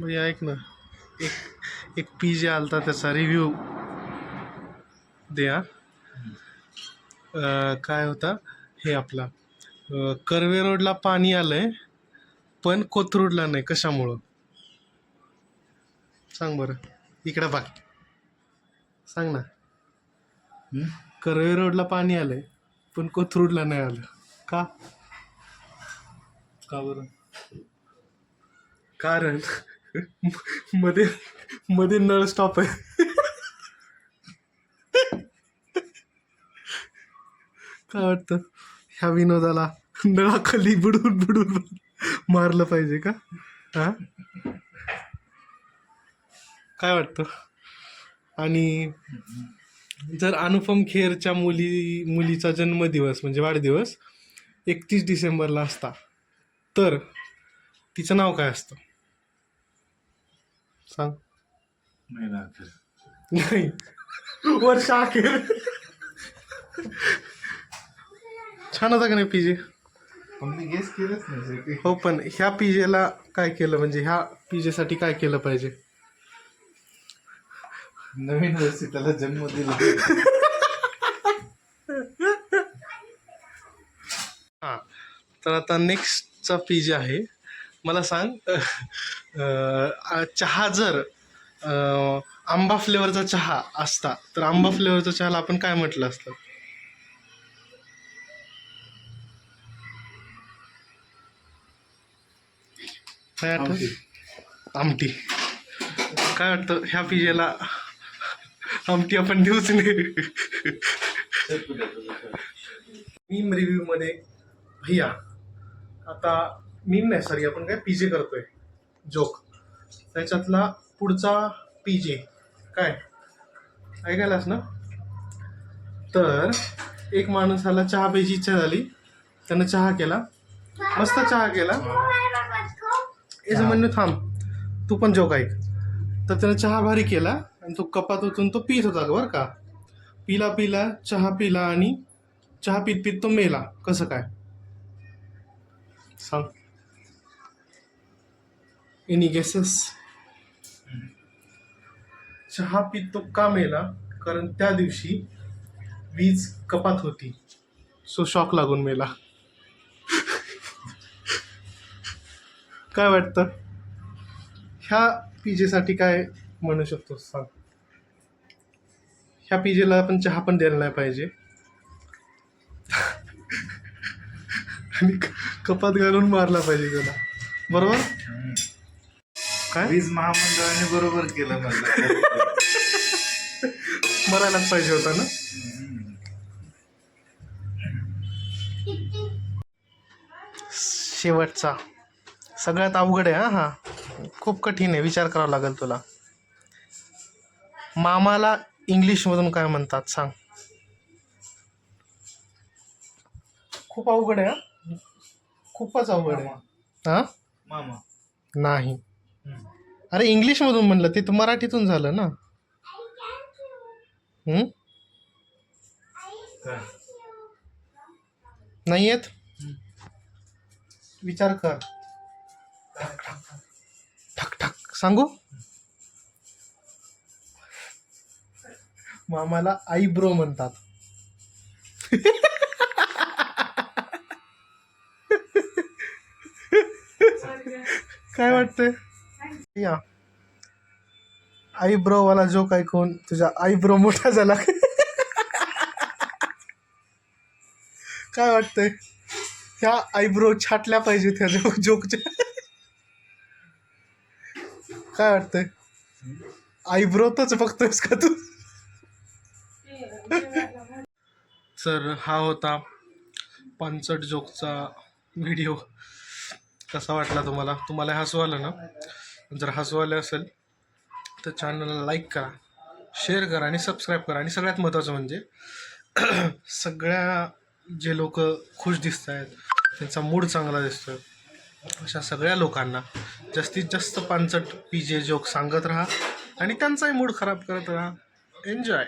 भैया ऐक ना. एक एक पी जे आलता त्याचा रिव्ह्यू द्या काय होता? हे आपला. कर्वे रोडला पाणी आलंय पण कोथरूडला नाही. कशामुळं? सांग बरं. इकडे बघ. सांग ना. कर्वे रोडला पाणी आलंय पण कोथरूडला नाही आलं. का? का बरं? कारण मध्ये मध्ये नळ स्टॉप आहे. काय वाटतं? ह्या विनोदाला नळाखाली बुडून बुडून मारलं पाहिजे का? हा? काय वाटतं? आणि जर अनुपम खेरच्या मुली मुलीचा जन्मदिवस म्हणजे वाढदिवस एकतीस डिसेंबरला असता तर तिचं नाव काय असतं? सांग. नाही तर नाही. वर्ष अखेर छान होता का नाही पीजे पण मी गेस केलंच नाही सर. काही. हो पण ह्या पीजेला काय केलं? म्हणजे ह्या पीजेसाठी काय केलं पाहिजे? नवीन वर्षी त्याला जन्म दिला. हां. तर आता नेक्स्टचा पीजे आहे. मला सांग चहा जर आंबा फ्लेवरचा चहा असता तर आंबा फ्लेवरच्या चहाला आपण काय म्हटलं असतं काय? आमटी. काय वाटतं ह्या पिजेला आमटी आपण देऊच नाही मीम रिव्ह्यू मध्ये भैया आता मीम नाही. सॉरी आपण काय पीजे करतोय. जोक त्याच्यातला पुढचा पीजे काय? ऐकायलास ना? तर एक माणसाला चहा प्यायची इच्छा झाली. त्यानं चहा केला. मस्त चहा केला. याचं म्हणणं थांब. तू पण जोक ऐक. तर त्यानं चहा भारी केला आणि तो कपात उतून तो पित होता बरं का. पिला पिला चहा पिला आणि चहा पित पित तो मेला. कसं काय? सांग. एनी गेसेस चहा पित तो का मेला? कारण त्या दिवशी वीज कपात होती. सो शॉक लागून मेला. काय वाटतं? ह्या पिजेसाठी काय म्हणू शकतो सांग? ह्या पिजेला आपण चहा पण द्यायला नाही पाहिजे. आणि कपात घालून मारला पाहिजे त्याला. बरोबर? वीज महामंडळाने बरोबर केलं म्हणलं मरायलाच पाहिजे होता ना? शेवटचा. सगळ्यात अवघड आहे हा हा. खूप कठीण आहे विचार करावा लागेल तुला. मामाला इंग्लिशमधून काय म्हणतात सांग. खूप अवघड आहे हा? खूपच अवघड आहे. हा? मामा. नाही. अरे इंग्लिशमधून म्हणलं ते तर मराठीतून झालं ना. नाही येत? विचार कर. ठक ठक. सांगू? मामाला आईब्रो म्हणतात. काय वाटतंय? या. आईब्रो वाला जोक ऐकून तुझा आईब्रो मोठा झाला. काय वाटतंय? ह्या आयब्रो छाटल्या पाहिजे त्या जो जोकच्या. काय वाटतंय? आयब्रोतच बघतोयस का तू? तर हा होता पानचट जोकचा व्हिडिओ. कसा वाटला तुम्हाला? तुम्हाला हसू आलं ना? जर हसू असेल तर चॅनलला लाईक करा शेअर करा आणि सबस्क्राईब करा. आणि सगळ्यात महत्त्वाचं म्हणजे सगळ्या जे लोक खुश दिसत आहेत त्यांचा मूड चांगला दिसतो अशा सगळ्या लोकांना जास्तीत जास्त पानचट पी जे जोक सांगत राहा आणि त्यांचाही मूड खराब करत राहा. एन्जॉय